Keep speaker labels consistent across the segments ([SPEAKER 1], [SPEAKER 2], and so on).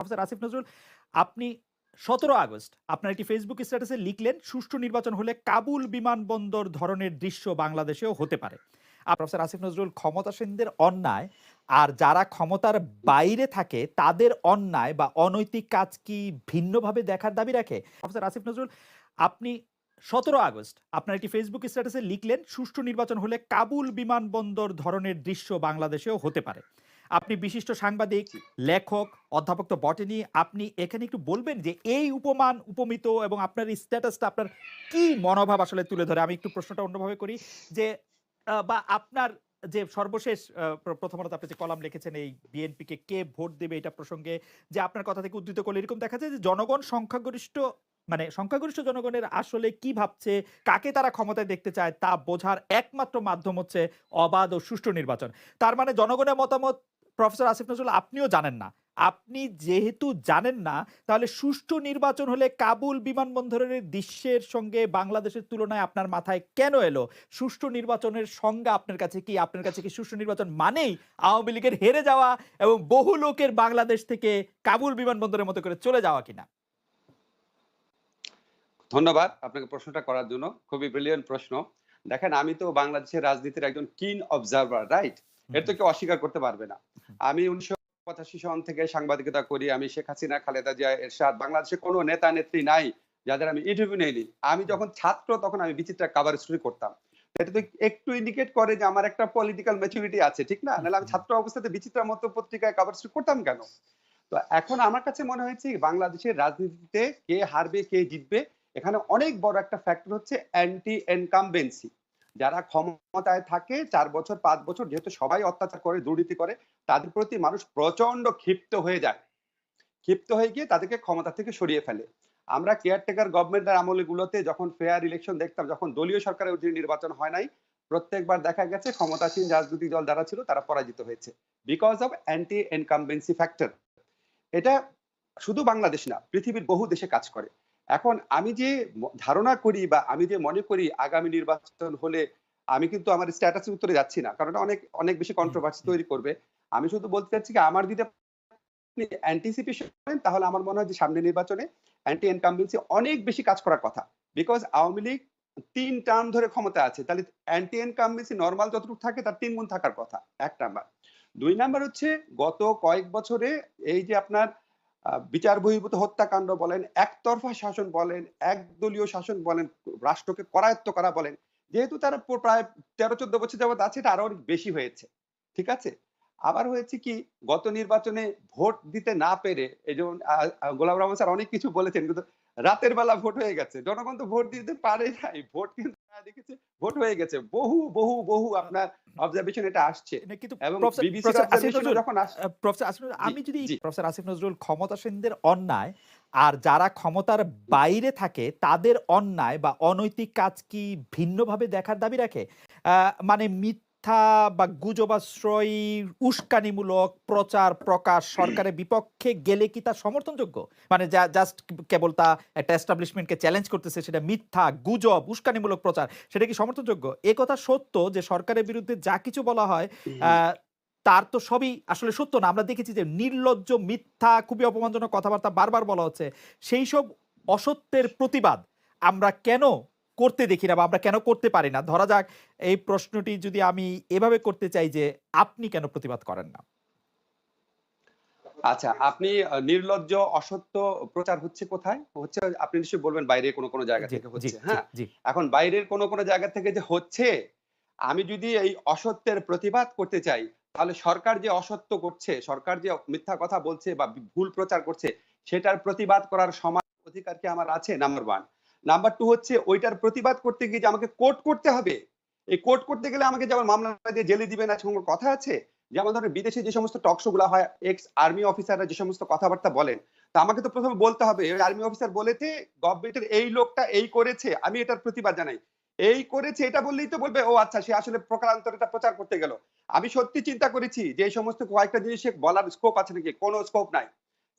[SPEAKER 1] Professor Asif Nazrul, আপনি সতেরো August আপনার একটি ফেসবুক স্ট্যাটাসে লিখলেন, সুষ্ঠু নির্বাচন হলে কাবুল বিমানবন্দর ধরনের দৃশ্য বাংলাদেশেও হতে পারে। প্রফেসর আসিফ নজরুল, ক্ষমতাসীনদের অন্যায়, আর যারা ক্ষমতার বাইরে থাকে, তাদের অন্যায় বা অনৈতিক কাজ কি ভিন্নভাবে দেখার দাবি রাখে? প্রফেসর আসিফ নজরুল, আপনি সতেরো আগস্ট আপনার একটি ফেসবুক স্ট্যাটাসে লিখলেন, সুষ্ঠু নির্বাচন হলে কাবুল বিমানবন্দর ধরনের দৃশ্য বাংলাদেশেও হতে পারে। আপনি বিশিষ্ট সাংবাদিক লেখক অধ্যাপক তো বটেনি। আপনি এখানে একটু বলবেন যে এই উপমান উপমিত এবং আপনার স্ট্যাটাসটা আপনার কি মনোভাব আসলে তুলে ধরে? আমি একটু প্রশ্নটা অন্যভাবে করি যে বা আপনার যে সর্বশেষ প্রথমত আপনি যে কলাম লিখেছেন এই বিএনপিকে কে ভোট দেবে এটা প্রসঙ্গে যে আপনার কথা থেকে উদ্ধৃত করলে এরকম দেখা যায় যে জনগণ সংখ্যাগরিষ্ঠ মানে সংখ্যাগরিষ্ঠ জনগণের আসলে কি ভাবছে কাকে তারা ক্ষমতায় দেখতে চায় তা বোঝার একমাত্র মাধ্যম হচ্ছে অবাধ ও সুষ্ঠু নির্বাচন। তার মানে জনগণের মতামত প্রফেসর আসিফ নজরুল, আপনিও জানেন না। আপনি যেহেতু জানেন না, তাহলে সুষ্ঠু নির্বাচন হলে কাবুল বিমানবন্দরের দৃশ্যের সঙ্গে বাংলাদেশের তুলনায় আপনার মাথায় কেন এলো? সুষ্ঠু নির্বাচনের সংজ্ঞা আপনার কাছে কি? আপনার কাছে কি সুষ্ঠু নির্বাচন মানেই আওয়ামী লীগের হেরে যাওয়া এবং বহু লোকের বাংলাদেশ থেকে কাবুল বিমানবন্দরের মতো করে চলে যাওয়া কিনা?
[SPEAKER 2] ধন্যবাদ আপনাকে প্রশ্নটা করার জন্য। খুবই ব্রিলিয়ান্ট প্রশ্ন। দেখেন, আমি তো বাংলাদেশের রাজনীতির একজন কিন অবজারভার রাইট এর তো কেউ অস্বীকার করতে পারবে না। আমি উনিশশো পঁচাশি সন থেকে সাংবাদিকতা করি আমি শেখ হাসিনা খালেদা জিয়া এরশাদ বাংলাদেশে কোনো নেতা নেত্রী নাই যাদের আমি ইন্টারভিউ নেইনি। আমি যখন ছাত্র তখন আমি বিচিত্রা কাভার স্টোরি করতাম। এটা তো একটু ইন্ডিকেট করে যে আমার একটা পলিটিক্যাল ম্যাচুরিটি আছে ঠিক না? নাহলে আমি ছাত্র অবস্থাতে বিচিত্রা মতো পত্রিকায় কাভার স্টোরি করতাম কেন? তো এখন আমার কাছে মনে হয়েছে বাংলাদেশের রাজনীতিতে কে হারবে কে জিতবে এখানে অনেক বড় একটা ফ্যাক্টর হচ্ছে অ্যান্টি এনকামবেন্সি যারা ক্ষমতায় থাকে, চার বছর, পাঁচ বছর, যেহেতু সবাই অত্যাচার করে, দুর্নীতি করে, তাদের প্রতি মানুষ প্রচণ্ড ক্ষিপ্ত হয়ে যায়। ক্ষিপ্ত হয়ে গিয়ে তাদেরকে ক্ষমতা থেকে সরিয়ে ফেলে। আমরা কেয়ারটেকার গভর্নমেন্টের আমলগুলোতে যখন ফেয়ার ইলেকশন দেখতাম, যখন দলীয় সরকারের অধীনে নির্বাচন হয় নাই, প্রত্যেকবার দেখা গেছে ক্ষমতাসীন রাজনৈতিক দল যারা ছিল, তারা পরাজিত হয়েছে। Because of anti incumbency factor এটা শুধু বাংলাদেশ না, পৃথিবীর বহু দেশে কাজ করে। এখন আমি যে ধারণা করি বা আমি যে মনে করি আগামী নির্বাচন হলে আমি কিন্তু আমার স্ট্যাটাসের উত্তরে যাচ্ছি না কারণ অনেক অনেক বেশি কন্ট্রোভার্সি তৈরি করবে। আমি শুধু বলতে চাচ্ছি কি আমার যদি আপনি অ্যান্টিসিপেশন করেন তাহলে আমার মনে হয় যে সামনে নির্বাচনে অ্যান্টি এনকামবেন্সি অনেক বেশি কাজ করার কথা। বিকজ আওয়ামী লীগ তিন টার্ম ধরে ক্ষমতা আছে। তাহলে অ্যান্টি এনকামবেন্সি নর্মাল যতটুকু থাকে তার তিন গুণ থাকার কথা। এক নাম্বার দুই নাম্বার হচ্ছে গত কয়েক বছরে এই যে আপনার বিচার বহির্ভূত হত্যাকাণ্ড বলেন, একতরফা শাসন বলেন, একদলীয় শাসন বলেন, রাষ্ট্রকে করায়ত্ত করা বলেন, যেহেতু তারা প্রায় তেরো, চোদ্দ বছর যাবত আছে, এটা আরও অনেক বেশি হয়েছে, ঠিক আছে? আবার হয়েছে কি, গত নির্বাচনে ভোট দিতে না পেরে, এই যেমন গোলাম রহমান স্যার অনেক কিছু বলেছেন, কিন্তু রাতের বেলা ভোট হয়ে গেছে, জনগণ তো ভোট দিতে পারে নাই, ভোট কিন্তু দেখেছে ভোট হয়ে গেছে। বহু বহু বহু আপনার অবজারভেশন এটা আসছে। এবং বিবিসির অবজারভেশন
[SPEAKER 1] নজরুল,
[SPEAKER 2] যখন আসছে
[SPEAKER 1] প্রফেসর আসিফ আমি যদি প্রফেসর আসিফ নজরুল ক্ষমতাসীনদের অন্যায় আর যারা ক্ষমতার বাইরে থাকে তাদের অন্যায় বা অনৈতিক কাজ কি ভিন্নভাবে দেখার দাবি রাখে? আহ, মানে মিথ্যা বা গুজবাশ্রয়ী উস্কানিমূলক প্রচার প্রকাশ সরকারের বিপক্ষে গেলে কি তা সমর্থনযোগ্য? মানে যা জাস্ট কেবল তা একটা এস্টাবলিশমেন্টকে চ্যালেঞ্জ করতেছে সেটা মিথ্যা গুজব উস্কানিমূলক প্রচার সেটা কি সমর্থনযোগ্য? এ কথা সত্য যে সরকারের বিরুদ্ধে যা কিছু বলা হয় তার তো সবই আসলে সত্য না। আমরা দেখেছি যে নির্লজ্জ মিথ্যা খুবই অপমানজনক কথাবার্তা বারবার বলা হচ্ছে। সেই সব অসত্যের প্রতিবাদ আমরা কেন করতে দেখি না বা আমরা কেন করতে পারি না। ধরা যাক এই প্রশ্নটি যদি আমি এভাবে করতে চাই যে আপনি কেন প্রতিবাদ করেন না?
[SPEAKER 2] আচ্ছা আপনি নির্লজ্জ অসত্য প্রচার হচ্ছে কোথায়? হচ্ছে আপনি নিশ্চয়ই বলবেন বাইরে কোনো কোনো জায়গা থেকে হচ্ছে হ্যাঁ? এখন বাইরের কোনো কোনো জায়গা থেকে যে হচ্ছে আমি যদি এই অসত্যের প্রতিবাদ করতে চাই তাহলে সরকার যে অসত্য করছে সরকার যে মিথ্যা কথা বলছে বা ভুল প্রচার করছে সেটার প্রতিবাদ করার সমান অধিকার কি আমার আছে? নাম্বার ওয়ান নাম্বার টু হচ্ছে ওইটার প্রতিবাদ করতে গিয়ে যে আমাকে কোর্ট করতে হবে। এই কোর্ট করতে গেলে আমাকে যেমন মামলা দিয়ে জেলে দিবে না সেরকম কোনো কথা আছে? যেমন ধরেন বিদেশে যে সমস্ত টক শো গুলা হয় এক্স আর্মি অফিসাররা যে সমস্ত কথাবার্তা বলেন, তা আমাকে তো প্রথমে বলতে হবে আর্মি অফিসার বলেছে গভর্নমেন্টের এই লোকটা এই করেছে, আমি এটার প্রতিবাদ জানাই। এই করেছে, এটা বললেই তো বলবে, ও আচ্ছা সে আসলে প্রকারান্তর এটা প্রচার করতে গেল। আমি সত্যি চিন্তা করেছি যে এই সমস্ত কয়েকটা জিনিস বলার স্কোপ আছে নাকি? কোনো স্কোপ নাই।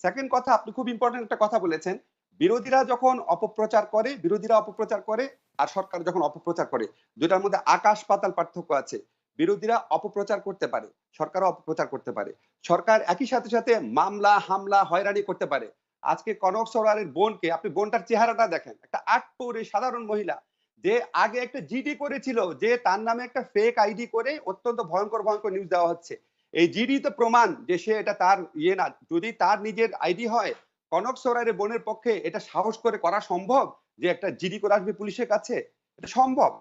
[SPEAKER 2] সেকেন্ড কথা, আপনি খুব ইম্পর্টেন্ট একটা কথা বলেছেন। বিরোধীরা যখন অপপ্রচার করে, বিরোধীরা অপপ্রচার করে আর সরকার যখন অপপ্রচার করে দুটার মধ্যে আকাশ পাতাল পার্থক্য আছে। বিরোধীরা অপপ্রচার করতে পারে, সরকারও অপপ্রচার করতে পারে। সরকার একই সাথে সাথে মামলা, হামলা, হয়রানি করতে পারে। আজকে কনক সরোয়ারের বোনকে, আপনি বোনটার চেহারাটা দেখেন, একটা আটপৌরে সাধারণ মহিলা, যে আগে একটা জিডি করেছিল, যে তার নামে একটা ফেক আইডি করে অত্যন্ত ভয়ঙ্কর ভয়ঙ্কর নিউজ দেওয়া হচ্ছে। এই জিডি তো প্রমাণ যে সে এটা তার ইয়ে না, যদি তার নিজের আইডি হয় কনক সরাইয়ের বোনের পক্ষে এটা সাহস করে করা সম্ভব যে একটা জিডি করে আসবে পুলিশের কাছে? এটা সম্ভব?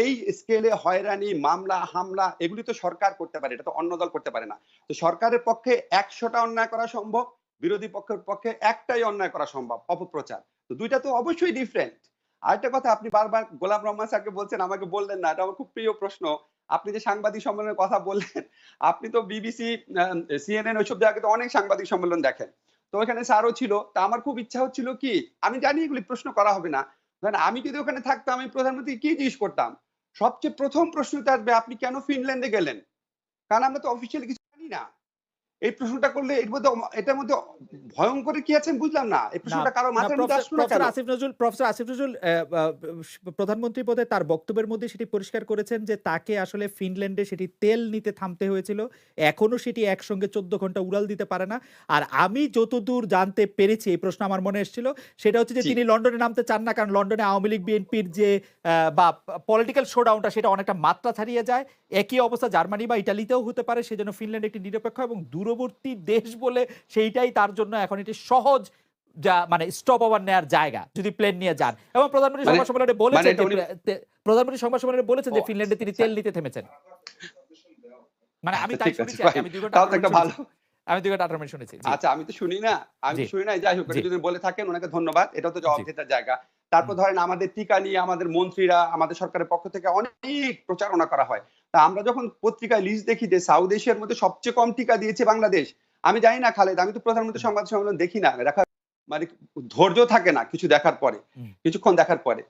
[SPEAKER 2] এই স্কেলে হয়রানি, মামলা, হামলা, এগুলি তো সরকার করতে পারে, এটা তো অন্য দল করতে পারে না। তো সরকারের পক্ষে একশোটা অন্যায় করা সম্ভব, বিরোধী পক্ষের পক্ষে একটাই অন্যায় করা সম্ভব, অপপ্রচার। তো দুইটা তো অবশ্যই ডিফারেন্ট আরেকটা কথা, আপনি বারবার গোলাম রহমান স্যারকে বলছেন, আমাকে বললেন না, এটা আমার খুব প্রিয় প্রশ্ন। আপনি যে সাংবাদিক সম্মেলনের কথা বললেন, আপনি তো বিবিসি সিএনএন ওইসব জায়গাতে অনেক সাংবাদিক সম্মেলন দেখেন। তো ওখানে স্যারও ছিল। তা আমার খুব ইচ্ছা হচ্ছিল কি, আমি জানি এগুলি প্রশ্ন করা হবে না। আমি যদি ওখানে থাকতাম, আমি প্রধানমন্ত্রী কি জিজ্ঞেস করতাম? সবচেয়ে প্রথম প্রশ্নটা আসবে, আপনি কেন ফিনল্যান্ডে গেলেন? কারণ আমরা তো অফিসিয়ালি কিছু জানি না। এই প্রশ্নটা করলে এর মধ্যে এটার মধ্যে ভয়ঙ্কর কি আছে বুঝলাম না। এই প্রশ্নটা কারও
[SPEAKER 1] না,
[SPEAKER 2] মাথার মধ্যে আসলো না
[SPEAKER 1] প্রফেসর
[SPEAKER 2] কেন?
[SPEAKER 1] আসিফ নজরুল প্রফেসর আসিফ নজরুল প্রধানমন্ত্রী পদে তার বক্তব্যের মধ্যে সেটি পরিষ্কার করেছেন যে তাকে আসলে ফিনল্যান্ডে সেটি তেল নিতে থামতে হয়েছিল। এখনও সেটি একসঙ্গে চোদ্দ ঘণ্টা উড়াল দিতে পারে না। আর আমি যতদূর জানতে পেরেছি এই প্রশ্ন আমার মনে এসেছিল সেটা হচ্ছে যে তিনি লন্ডনে নামতে চান না কারণ লন্ডনে আওয়ামী লীগ বিএনপির যে বা পলিটিক্যাল শোডাউনটা সেটা অনেকটা মাত্রা ছাড়িয়ে যায়। একই অবস্থা জার্মানি বা ইটালিতেও হতে পারে সেজন্য ফিনল্যান্ড একটি নিরপেক্ষ এবং দূরবর্তী দেশ বলে সেইটাই তার জন্য এখন এটি সহজ যা মানে স্টপ ওভার নেওয়ার জায়গা যদি প্লেন নিয়ে যান। এবং প্রধানমন্ত্রী
[SPEAKER 2] মানে-
[SPEAKER 1] সংবাদ সম্মেলনে বলেছেন
[SPEAKER 2] এটা
[SPEAKER 1] তে- প্রধানমন্ত্রী সংবাদ সম্মেলনে বলেছেন যে ফিনল্যান্ডে তিনি
[SPEAKER 2] আচ্ছা।
[SPEAKER 1] তেল নিতে থেমেছেন। মানে আমি
[SPEAKER 2] আচ্ছা,
[SPEAKER 1] তাই শুনেছি আমি দুই
[SPEAKER 2] ঘণ্টা তো একটা ভালো
[SPEAKER 1] আমি দুই ঘণ্টা আঠারো শুনেছি
[SPEAKER 2] আচ্ছা আমি তো শুনি না আমি শুনি না যাই হোক যদি বলে থাকেন ওনাকে ধন্যবাদ এটাও তো জবাবদিহিতার জায়গা। তারপর ধরেন আমাদের টিকা নিয়ে আমাদের মন্ত্রীরা আমাদের সরকারের পক্ষ থেকে অনেক প্রচারণা করা হয়। তা আমরা যখন পত্রিকায় লিস্ট দেখি যে সাউথ এশিয়ার মধ্যে সবচেয়ে কম টিকা দিয়েছে বাংলাদেশ আমি জানি না খালেদ আমি তো প্রধানমন্ত্রী সংবাদ সম্মেলন দেখি না দেখার মানে ধৈর্য থাকে না কিছু দেখার পরে কিছুক্ষণ দেখার পরে।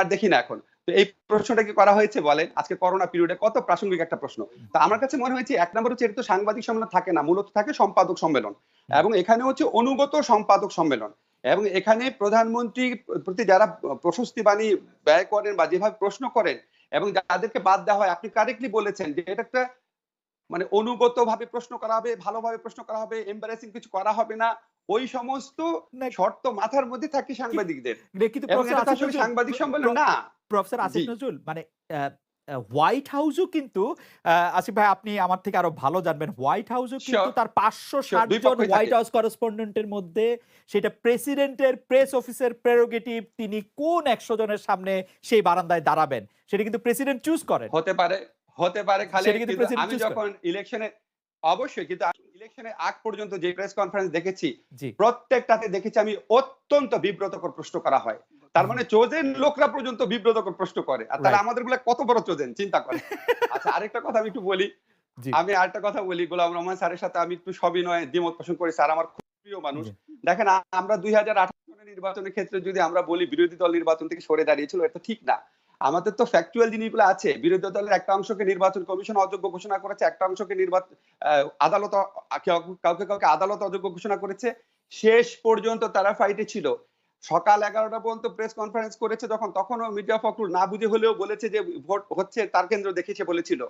[SPEAKER 2] আর দেখি না এখন। তো এই প্রশ্নটা কি করা হয়েছে বলেন? আজকে করোনা পিরিয়ডে কত প্রাসঙ্গিক একটা প্রশ্ন। তা আমার কাছে মনে হয়েছে এক নম্বর হচ্ছে এটা তো সাংবাদিক সম্মেলন থাকে না মূলত থাকে সম্পাদক সম্মেলন। এবং এখানে হচ্ছে অনুগত সম্পাদক সম্মেলন। এবং এখানে প্রধানমন্ত্রী প্রতি যারা প্রশস্তি বাণী ব্যয় করেন বা যেভাবে প্রশ্ন করেন এবং যাদেরকে বাদ দেওয়া হয় আপনি কারেক্টলি বলেছেন যে এটা একটা মানে অনুগত ভাবে প্রশ্ন করা হবে ভালোভাবে প্রশ্ন করা হবে এম্বারেসিং কিছু করা হবে না। ওই সমস্ত শর্ত মাথার মধ্যে থাকে সাংবাদিকদের। সাংবাদিক সম্মেলন না।
[SPEAKER 1] প্রফেসর আসিফ নজরুল মানে হোয়াইট হাউসও কিন্তু আসিফ ভাই আপনি আমার থেকে আরও ভালো জানবেন। হোয়াইট হাউসও কিন্তু তার পাঁচশো ষাট জন হোয়াইট হাউস করেসপন্ডেন্টের মধ্যে সেটা প্রেসিডেন্টের প্রেস অফিসের প্রেরোগেটিভ তিনি কোন একশো জনের সামনে সেই বারান্দায় দাঁড়াবেন? সেটা কিন্তু প্রেসিডেন্ট চুজ করেন।
[SPEAKER 2] হতে পারে হতে পারে খালি আমি যখন ইলেকশনে অবশ্যই কিন্তু ইলেকশনের আগ পর্যন্ত যে প্রেস কনফারেন্স দেখেছি প্রত্যেকটাতে দেখেছি আমি অত্যন্ত বিব্রতকর প্রশ্ন করা হয়। তার মানে চোজেন লোকরা পর্যন্ত বিব্রতকর প্রশ্ন করে আর তারা আমাদেরগুলা কত বড় চোজেন চিন্তা করে আচ্ছা আরেকটা কথা আমি একটু বলি। আমি আরেকটা কথা বলি গোলাম রহমান স্যারের সাথে আমি একটু সবিনয়ে দ্বিমত পোষণ করি স্যার আমার খুব প্রিয় মানুষ। দেখেন আমরা দুই হাজার আঠারো নির্বাচনের ক্ষেত্রে যদি আমরা বলি বিরোধী দল নির্বাচন থেকে সরে দাঁড়িয়েছিল এটা ঠিক না। আমাদের তো ফ্যাকচুয়াল জিনিসগুলো আছে। বিরোধী দলের একটা অংশকে নির্বাচন কমিশন অযোগ্য ঘোষণা করেছে একটা অংশকে নির্বাচন আদালত কাউকে কাউকে আদালত অযোগ্য ঘোষণা করেছে। শেষ পর্যন্ত তারা ফাইটে ছিল। সকাল এগারোটা পর্যন্ত প্রেস কনফারেন্স করেছে যখন তখনও মির্জা ফখরুল না বুঝে হলেও বলেছে যে ভোট হচ্ছে তার কেন্দ্র দেখেছে বলেছিল।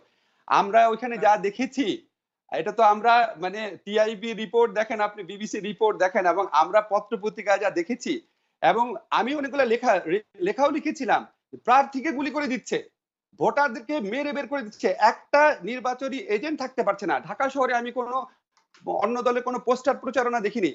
[SPEAKER 2] আমরা ওইখানে যা দেখেছি এটা তো আমরা মানে টিআইবি রিপোর্ট দেখেন আপনি বিবিসি রিপোর্ট দেখেন এবং আমরা পত্র পত্রিকায় যা দেখেছি এবং আমি অনেকগুলো লেখা লেখাও লিখেছিলাম। প্রার্থীকে গুলি করে দিচ্ছে, ভোটারদেরকে মেরে বের করে দিচ্ছে, একটা নির্বাচনী এজেন্ট থাকতে পারছে না। ঢাকা শহরে আমি কোনো অন্য দলের কোনো পোস্টার প্রচারণা দেখিনি।